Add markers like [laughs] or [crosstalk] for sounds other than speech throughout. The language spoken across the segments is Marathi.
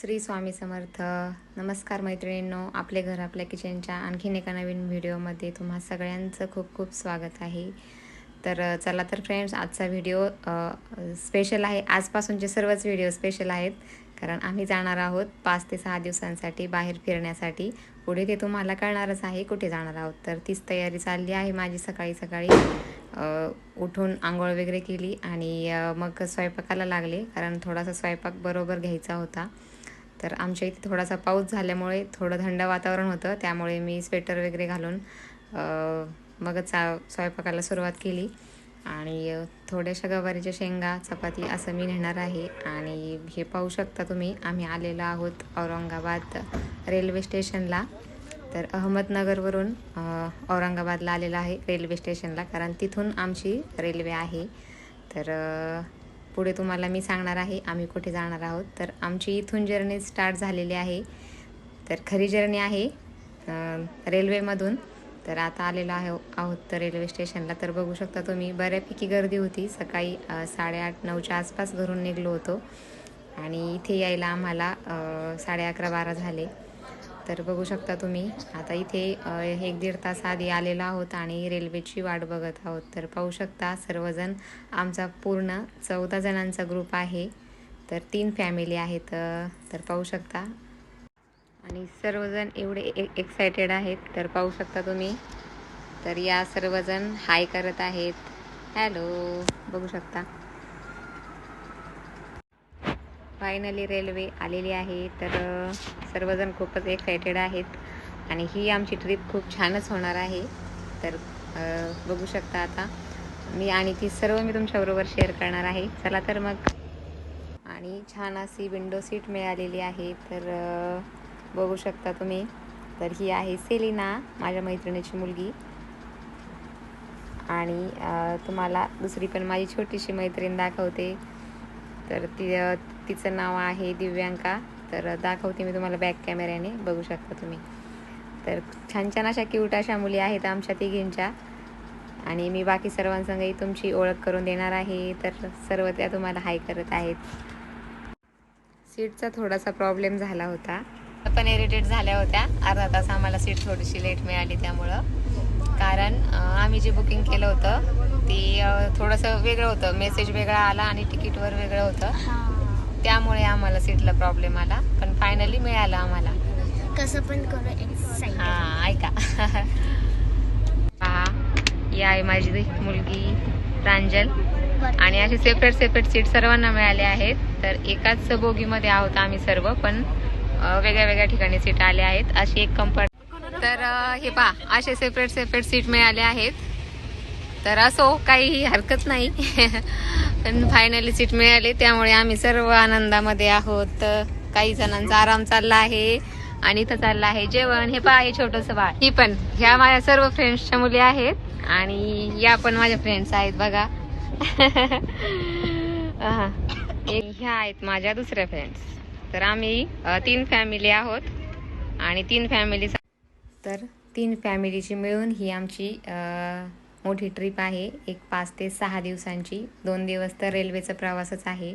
श्री स्वामी समर्थ. नमस्कार मैत्रिणींनो आपले घर आपल्या किचनच्या आणखीन एका नवीन व्हिडिओमध्ये तुम्हा सगळ्यांचं खूप खूप स्वागत आहे. तर चला तर फ्रेंड्स आजचा व्हिडिओ स्पेशल आहे. आजपासूनचे सर्वच व्हिडिओ स्पेशल आहेत. कारण आम्ही जाणार आहोत पाच ते सहा दिवसांसाठी बाहेर फिरण्यासाठी. पुढे ते तुम्हाला कळणारच आहे कुठे जाणार आहोत. तर तीच तयारी चालली आहे माझी सकाळी सकाळी. उठून आंघोळ वगैरे केली आणि मग स्वयंपाकाला लागले. कारण थोडासा स्वयंपाक बरोबर घ्यायचा होता. तर आमच्या इथे थोडासा पाऊस झाल्यामुळे थोडं थंड वातावरण होतं. त्यामुळे मी स्वेटर वगैरे घालून मगच स्वयंपाकाला सुरुवात केली. आणि थोड्याशा गवारीच्या शेंगा चपाती असं मी नेणार आहे. आणि हे पाहू शकता तुम्ही आम्ही आलेलो आहोत औरंगाबाद रेल्वे स्टेशनला. तर अहमदनगरवरून औरंगाबादला आलेलं आहे रेल्वे स्टेशनला कारण तिथून आमची रेल्वे आहे. तर पुढे तुम्हाला मी सांगणार आहे आम्ही कुठे जाणार आहोत. तर आमची इथून जर्नी स्टार्ट झालेली आहे. तर खरी जर्नी आहे रेल्वेमधून तर आता आलेलो आहे आहोत तर रेल्वे स्टेशनला तर बघू शकता तुम्ही बऱ्यापैकी गर्दी होती. सकाळी साडेआठ नऊच्या आसपास घरून निघलो होतो. आणि इथे यायला आम्हाला साडे अकरा बारा झाले. तर बघू शकता तुम्ही. आता इथे एक दीड तास आधी आलेलो आहोत आणि रेल्वेची वाट बघत आहोत. तर पाहू शकता सर्वजण आमचा पूर्ण चौदा जणांचा ग्रुप आहे. तर तीन फॅमिली आहेत तर पाहू शकता. आणि सर्वजण एवढे एक्सायटेड आहेत तर पाहू शकता तुम्ही. तर या सर्वजण हाय करत आहेत. हॅलो बघू शकता. फायनली रेल्वे आलेली आहे. तर सर्वजण खूपच एक्सायटेड आहेत. आणि ही आमची ट्रिप खूप छानच होणार आहे. तर बघू शकता आता. मी आणि ती सर्व मी तुमच्याबरोबर शेअर करणार आहे. चला तर मग. आणि छान अशी विंडो सीट मिळालेली आहे. तर बघू शकता तुम्ही. तर ही आहे सेलिना माझ्या मैत्रिणीची मुलगी. आणि तुम्हाला दुसरी पण माझी छोटीशी मैत्रीण दाखवते. तर ती तिचं नाव आहे दिव्यांका. तर दाखवते मी तुम्हाला बॅक कॅमेऱ्याने बघू शकता तुम्ही. तर छान छान अशा क्यूट अशा मुली आहेत आमच्या तिघींच्या. आणि मी बाकी सर्वांसंगही तुमची ओळख करून देणार आहे. तर सर्व त्या तुम्हाला हाय करत आहेत. सीटचा थोडासा प्रॉब्लेम झाला होता. पण इरिटेट झाल्या होत्या. अर्धा तास आम्हाला सीट थोडीशी लेट मिळाली त्यामुळं. कारण आम्ही जे बुकिंग केलं होतं ते थोडंसं वेगळं होतं. मेसेज वेगळा आला आणि तिकीटवर वेगळं होतं. त्यामुळे आम्हाला सीटला प्रॉब्लेम आला. पण फायनली मिळालं आम्हाला. कसं पण करू हा ऐका. [laughs] ही आहे माझी मुलगी प्रांजल. आणि असे सेपरेट सेपरेट सीट सर्वांना मिळाले आहेत. तर एकाच बोगीमध्ये आहोत आम्ही सर्व पण वेगळ्या वेगळ्या ठिकाणी सीट आल्या आहेत. अशी एक कंपार्ट तर हे पहा असे सेपरेट सेपरेट सीट मिळाले आहेत. तर असो काही हरकत नाही. [laughs] पण फायनली सीट मिळाली. त्यामुळे आम्ही सर्व आनंदामध्ये आहोत. काही जणांचा आराम चालला आहे आणि इथं चाललं आहे जेवण. हे पहा हे छोटस बाळ. ही पण. ह्या माझ्या सर्व फ्रेंड्सच्या मुली आहेत. आणि या पण माझ्या फ्रेंड्स आहेत बघा. [laughs] एक ह्या आहेत माझ्या दुसऱ्या फ्रेंड्स तर आम्ही तीन फॅमिली आहोत. आणि तीन फॅमिली तर तीन फॅमिलीची मिळून ही आमची मोठी ट्रिप आहे. एक पाच ते सहा दिवसांची. दोन दिवस तर रेल्वेचा प्रवासच आहे.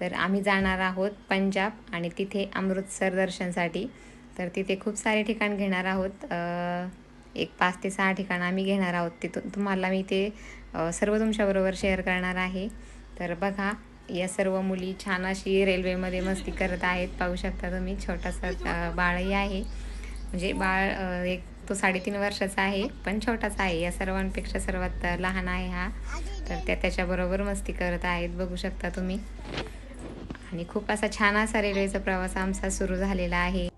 तर आम्ही जाणार आहोत पंजाब आणि तिथे अमृतसर दर्शनसाठी. तर तिथे खूप सारे ठिकाण घेणार आहोत. एक पाच ते सहा ठिकाण आम्ही घेणार आहोत तिथून. तुम्हाला मी ते सर्व तुमच्याबरोबर शेअर करणार आहे. तर बघा या सर्व मुली छान अशी रेल्वेमध्ये मस्ती करत आहेत. पाहू शकता तुम्ही छोटासा बाळही आहे. म्हणजे बाळ एक तो साडेतीन वर्षाचा आहे पण छोटाचा आहे. या सर्वांपेक्षा सर्वात लहान आहे हा. तर त्या त्याच्याबरोबर मस्ती करत आहेत बघू शकता तुम्ही. आणि खूप असा छान असा रेल्वेचा प्रवास आमचा सुरू झालेला आहे.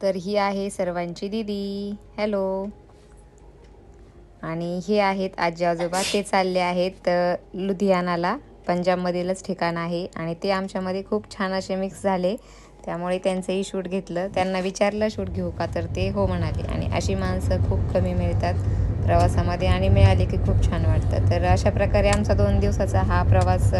तर ही आहे सर्वांची दीदी. हॅलो आणि हे आहेत आजी आजोबा. ते चालले आहेत लुधियानाला. पंजाबमधीलच ठिकाण आहे. आणि ते आमच्यामध्ये खूप छान असे मिक्स झाले. त्यामुळे त्यांचंही शूट घेतलं. त्यांना विचारलं शूट घेऊ का? तर ते हो म्हणाले. आणि अशी माणसं खूप कमी मिळतात प्रवासामध्ये आणि मिळाली की खूप छान वाटतं. तर अशा प्रकारे आमचा दोन दिवसाचा हा प्रवास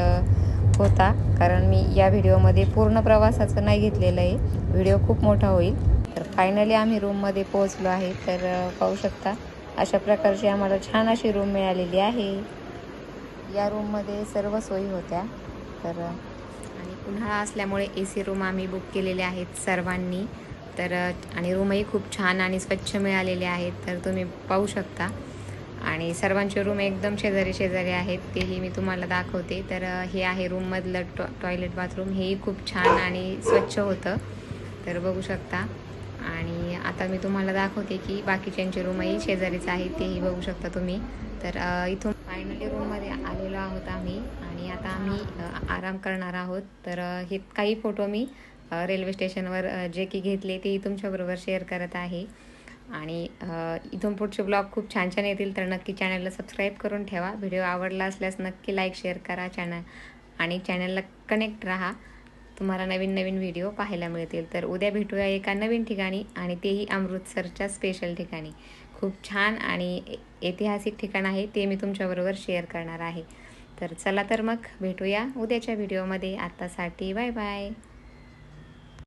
होता. कारण मी या व्हिडिओमध्ये पूर्ण प्रवासाचं नाही घेतलेलं आहे. व्हिडिओ खूप मोठा होईल. तर फायनली आम्ही रूममध्ये पोहोचलो आहे. तर पाहू शकता अशा प्रकारची आम्हाला छान अशी रूम मिळालेली आहे. या रूममध्ये सर्व सोयी होत्या. तर उन्हाळा असल्यामुळे ए सी रूम आम्ही बुक केलेले आहेत सर्वांनी. तर आणि रूमही खूप छान आणि स्वच्छ मिळालेले आहेत तर तुम्ही पाहू शकता. आणि सर्वांचे रूम एकदम शेजारी शेजारी आहेत तेही मी तुम्हाला दाखवते. तर हे आहे रूममधलं टॉ टॉयलेट बाथरूम हेही खूप छान आणि स्वच्छ होतं. तर बघू शकता. आणि आता मी तुम्हाला दाखवते की बाकीच्यांचे रूमही शेजारीच आहेत तेही बघू शकता तुम्ही. तर इथून फायनली रूममध्ये आलेलो आहोत आम्ही. आता आम्ही आराम करणार आहोत. तर हे काही फोटो मी रेल्वे स्टेशनवर जे की घेतले तेही तुमच्याबरोबर शेअर करत आहे. आणि इथून पुढचे ब्लॉग खूप छान छान येतील तर नक्की चॅनलला सबस्क्राईब करून ठेवा. व्हिडिओ आवडला असल्यास नक्की लाईक शेअर करा चॅनल. आणि चॅनलला कनेक्ट राहा. तुम्हाला नवीन नवीन व्हिडिओ पाहायला मिळतील. तर उद्या भेटूया एका नवीन ठिकाणी आणि तेही अमृतसरच्या स्पेशल ठिकाणी. खूप छान आणि ऐतिहासिक ठिकाण आहे ते मी तुमच्याबरोबर शेअर करणार आहे. तर चला तर मग भेटूया उद्याच्या व्हिडिओमध्ये आत्तासाठी बाय बाय.